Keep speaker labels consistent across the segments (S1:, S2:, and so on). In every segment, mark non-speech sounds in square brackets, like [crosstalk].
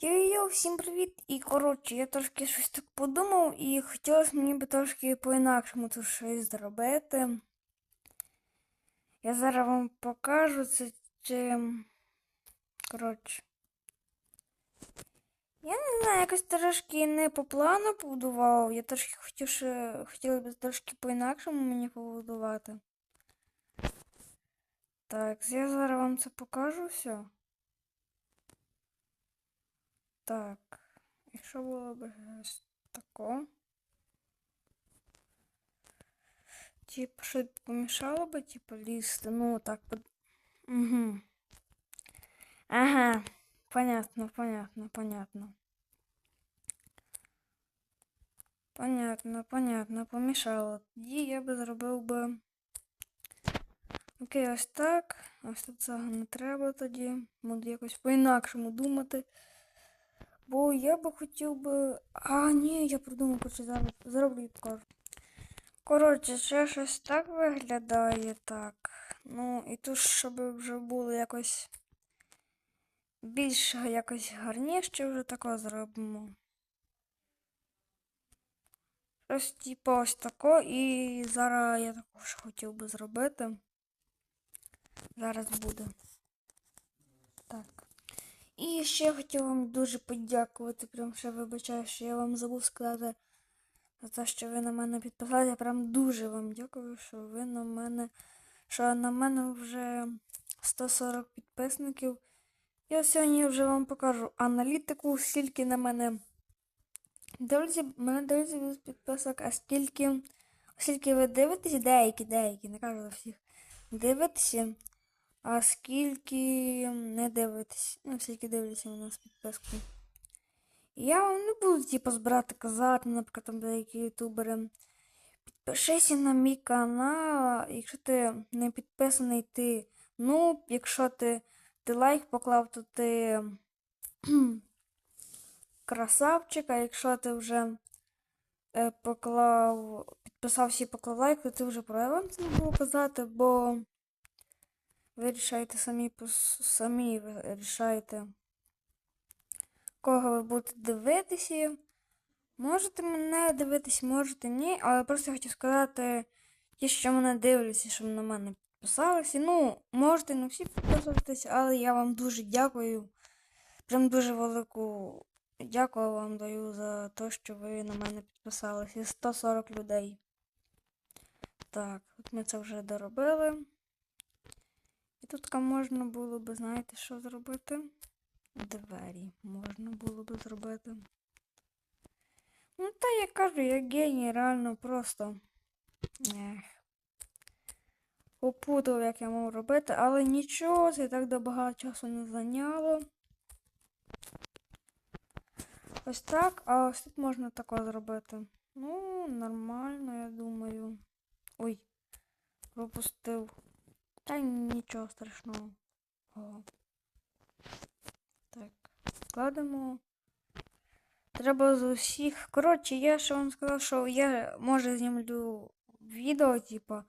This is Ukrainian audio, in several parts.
S1: Йо-йо, всім привіт! І коротше, я трошки щось так подумав і хотілося мені би трошки по-інакшому тут щось зробити. Я зараз вам покажу це чим. Коротше. Я не знаю, якось трошки не по плану побудував. Я трошки хотів, що хотіла б трошки по-інакшому мені побудувати. Так, я зараз вам це покажу все. Так, якщо було б ось тако. Типу, що помішало би, типу, лізти, ну так. Под... Угу. Ага, понятно, понятно, понятно. Понятно, понятно, помішало. Тоді я би зробив би. Окей, ось так. Ось тут цього не треба тоді. Буду якось по-інакшому думати. Бо я би хотів би. А, ні, я придумав, коротше, зроблю і. Коротше, ще щось так виглядає так. Ну, і тут, щоб вже було якось більш якось гарніше, вже тако зробимо. Щось типу ось тако, і зараз я також хотів би зробити. Зараз буде. Так. І ще хотів вам дуже подякувати. Прям ще вибачаю, що я вам забув сказати за те, що ви на мене підписали. Я прям дуже вам дякую, що ви на мене. Що на мене вже 140 підписників. Я сьогодні вже вам покажу аналітику, скільки на мене дивляться, мене дивляться без підписок, а скільки, скільки ви дивитесь, деякі, деякі, не кажу всіх. Дивитеся, а скільки не дивитесь, ну, скільки дивляться на нас підписку. Я вам не буду, типу, збирати казати, наприклад, там деякі ютубери. Підпишися на мій канал, якщо ти не підписаний, ти ну, якщо ти, ти лайк поклав, то ти красавчик, а якщо ти вже е, поклав, підписався і поклав лайк, то ти вже проявив це не було казати, бо ви рішаєте самі, самі ви рішаєте, кого ви будете дивитися. Можете мене дивитись, можете ні, але просто хотів сказати, ті, що мене дивляться, щоб на мене підписалися. Ну, можете не всі підписуватись, але я вам дуже дякую. Прям дуже велику дякую вам даю за те, що ви на мене підписалися. 140 людей. Так, от ми це вже доробили. І тут можна було би, знаєте, що зробити? Двері можна було би зробити. Ну, та я кажу, я геній, реально просто. Ех. Попутав, як я мав робити, але нічого, це так до багато часу не зайняло. Ось так, а ось тут можна тако зробити. Ну, нормально, я думаю. Ой, пропустив. Та нічого страшного. Так, складемо. Треба з усіх. Коротше, я ще вам сказав, що я може знімлю відео, типа,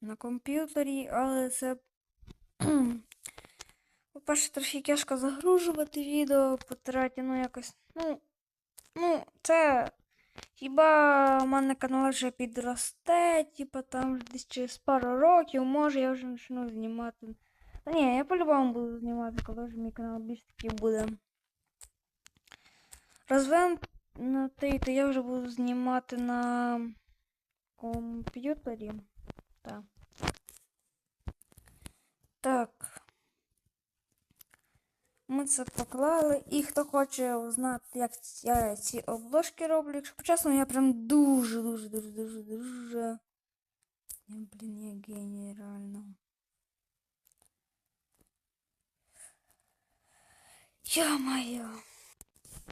S1: на комп'ютері, але це. [clears throat] По-перше, трохи тяжко загружувати відео, потратити, ну якось. Ну, ну, це. Хіба в мене канал вже підросте, типа там десь через пару років, може я вже почну знімати. Та ні, я по-любому буду знімати, коли вже мій канал більш такий буде розвинутий, то я вже буду знімати на комп'ютері. Так. Так. Ми це поклали. І хто хоче знати, як я ці обложки роблю. Якщо почесно, я прям дуже, дуже, дуже, дуже, дуже. Я, блін, я геній, реально. Йо-моє.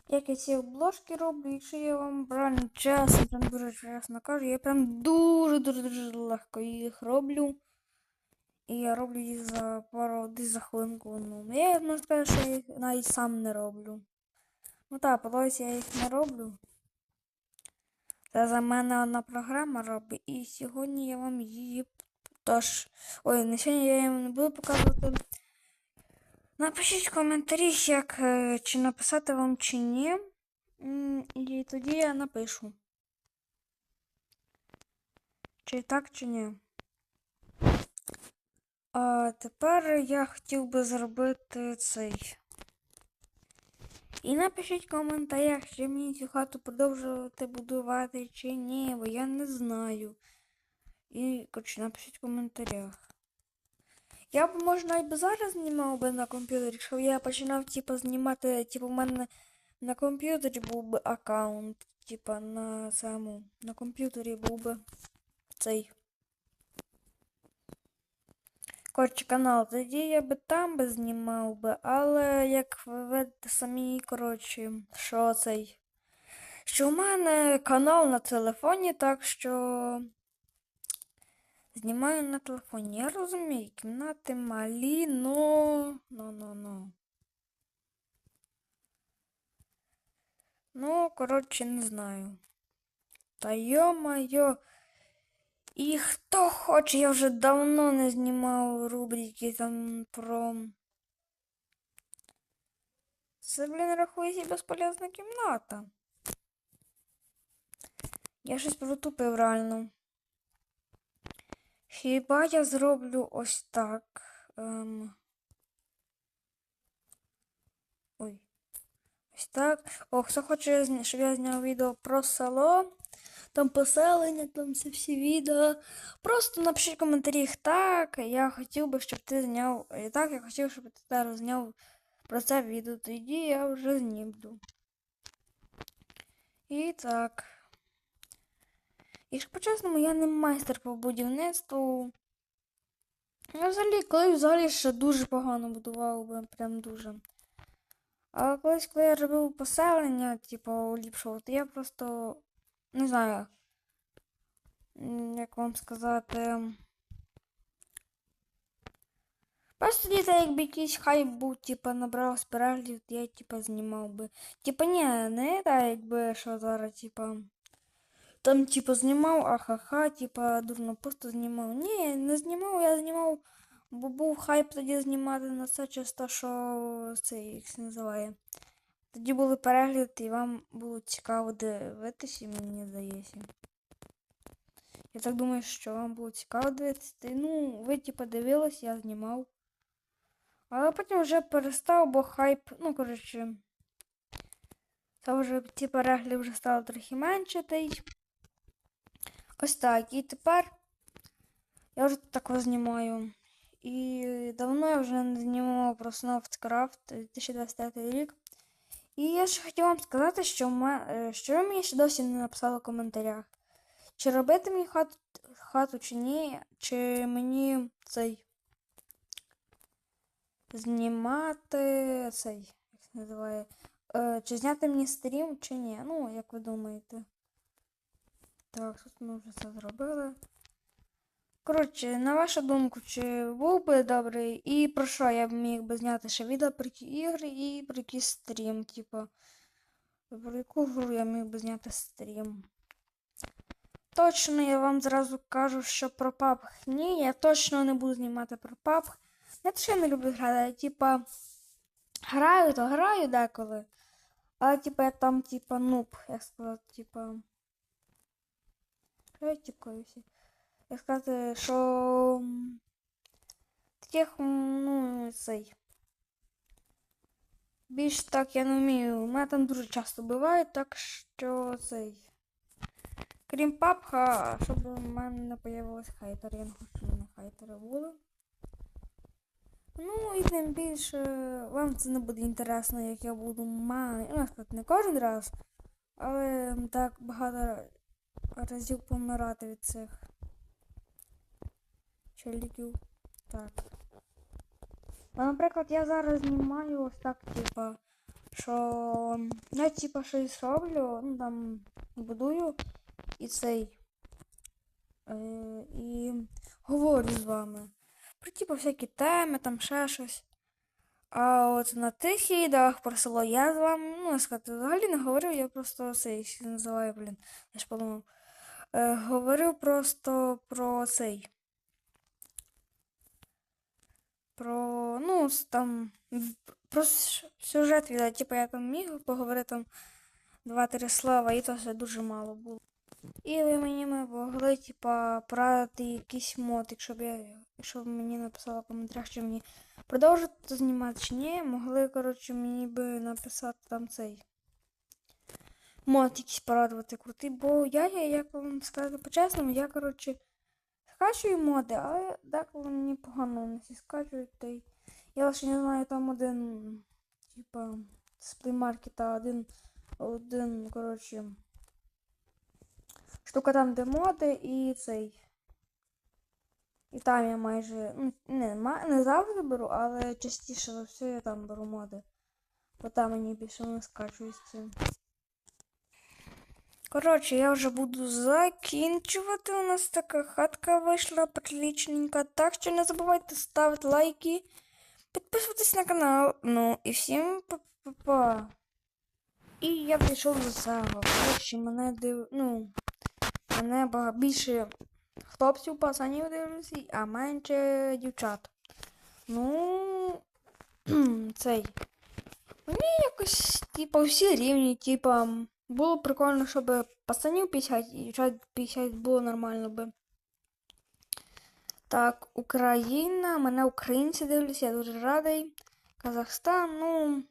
S1: Як я ці обложки роблю, якщо я вам реально чесно, прям дуже чесно кажу, я прям дуже-дуже-дуже легко їх роблю. І я роблю їх за пару десь за хвилинку. Ну, я можу сказати, що я їх навіть сам не роблю. Ну так, подивись, я їх не роблю. Це за мене одна програма робить. І сьогодні я вам її. Тож. Ой, не сьогодні я їм не буду показувати. Напишіть в коментарі, як е, чи написати вам чи ні. І тоді я напишу. Чи так, чи ні. А тепер я хотів би зробити цей. І напишіть в коментарях, чи мені цю хату продовжувати будувати чи ні, бо я не знаю. І, коротше, напишіть в коментарях. Я б, може, навіть би зараз знімав би на комп'ютері, якщо я починав, типу, знімати, типу, в мене на комп'ютері був би аккаунт, типу, на саму, на комп'ютері був би цей. Коротше, канал, тоді я би там би знімав би, але як ви самі, коротше, що цей. Що у мене канал на телефоні, так що знімаю на телефоні. Я розумію, кімнати малі, но. Ну, ну, ну. Ну, коротше, не знаю. Та йо-майо. І хто хоче, я вже давно не знімав рубрики там про. Це, блін, рахується безполезна кімната. Я щось протупив реально. Хіба я зроблю ось так. Ем... Ой. Так. О, хто хоче, щоб я зняв відео про село, там поселення, там це всі відео. Просто напишіть в коментарях так. Я хотів би, щоб ти зняв. І так, я хотів, щоб ти зараз зняв про це відео. Тоді я вже знімлю. І так. Якщо по-чесному, я не майстер по будівництву. Я взагалі, коли взагалі ще дуже погано будував би, прям дуже. А колись, коли я робив поселення, типу, уліпшував, то я просто не знаю, як вам сказати. Просто так, якби якийсь хайп був, типа, набрав переглядів, то я, типа, знімав би. Типа, ні, не так, якби що зараз, типа. Там, типа, знімав, ахаха, типа, дурно, просто знімав. Ні, не знімав, я знімав, бо був хайп тоді знімати на це часто, що це як це називає. Тоді були перегляди, і вам було цікаво дивитися, мені здається. Я так думаю, що вам було цікаво дивитися. Ну, ви типа дивились, я знімав. Але потім вже перестав, бо хайп, ну, коротше. Це вже ті перегляди вже стало трохи менше. Та й... Ось так. І тепер я вже такого знімаю. І давно я вже не знімав про Snowcraft 2023 рік. І я ще хотів вам сказати, що, е, що ви мені ще досі не написали в коментарях. Чи робити мені хату, хату чи ні, чи мені цей знімати цей, як це називає, е, чи зняти мені стрім, чи ні. Ну, як ви думаєте. Так, тут ми вже це зробили. Коротше, на вашу думку, чи був би добрий, і про що я б міг би зняти ще відео про які ігри і про якийсь стрім, типу. Про яку гру я міг би зняти стрім. Точно я вам зразу кажу, що про PUBG ні, я точно не буду знімати про PUBG. Не те, що я не люблю грати, а типа граю, то граю деколи. Але типа я там, типа, нуб, як сказати, типа. Я всі? Як сказати, що таких, ну, цей. Більш так я не вмію. Мене там дуже часто буває, так що цей. Крім папха, щоб у мене не появилось хайтер. Я не хочу, щоб у мене хайтери були. Ну і тим більше вам це не буде інтересно, як я буду мати. Ну, сказати, не кожен раз, але так багато разів помирати від цих чоловіків. Так. А, наприклад, я зараз знімаю ось так, типа, що я типа щось роблю, ну там будую і цей. Е, і говорю з вами. Про типу всякі теми, там ще щось. А от на тих відео про село я з вами, ну, сказати, взагалі не говорив, я просто цей називаю, блін, я ж подумав. Е, говорив просто про цей. Про, ну, там, про сюжет. Типу я там міг поговорити там два-три слова, і то все дуже мало було. І ви мені могли, типа, порадити якийсь мод, якщо б я, якщо б мені написали в коментарях, що мені продовжити знімати чи ні, могли, коротше, мені би написати там цей мод якийсь порадувати крутий, бо я, я, як вам сказати по-чесному, я, коротше, скачую моди, але деколи мені погано вони всі скачують, та й я лише не знаю, там один, типа, з плеймаркета один, один, коротше, штука там, де моди, і цей. І там я майже. Ну, не, не завжди беру, але частіше за все я там беру моди. Бо там мені більше не скачують з цим. Коротше, я вже буду закінчувати. У нас така хатка вийшла прилічненька. Так що не забувайте ставити лайки, підписуватись на канал. Ну і всім па-па-па. І я прийшов до цього. Коротше, мене див... Ну, мене бага- більше хлопців, пацанів дивлюся, а менше дівчат. Ну, цей. Мені якось, типа, всі рівні, типа, було прикольно, щоб пацанів 50 і дівчат 50 було нормально би. Так, Україна, мене українці дивляться, я дуже радий. Казахстан, ну,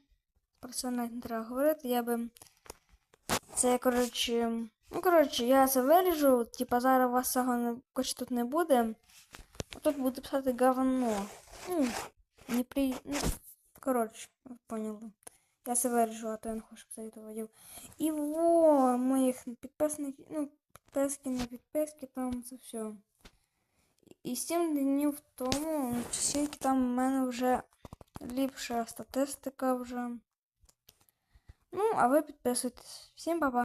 S1: про це навіть не треба говорити, я би. Це, коротше. Ну, коротше, я це виріжу, типа зараз у вас цього не, хоч тут не буде. А тут буду писати говно. Ну, не при... Ну, коротше, поняли. Я це виріжу, а то я не хочу, щоб відео. І во, моїх підписників, ну, підписки, не підписки, там це все. І 7 днів тому, скільки там в мене вже ліпша статистика вже. Ну, а ви підписуйтесь. Всім па-па.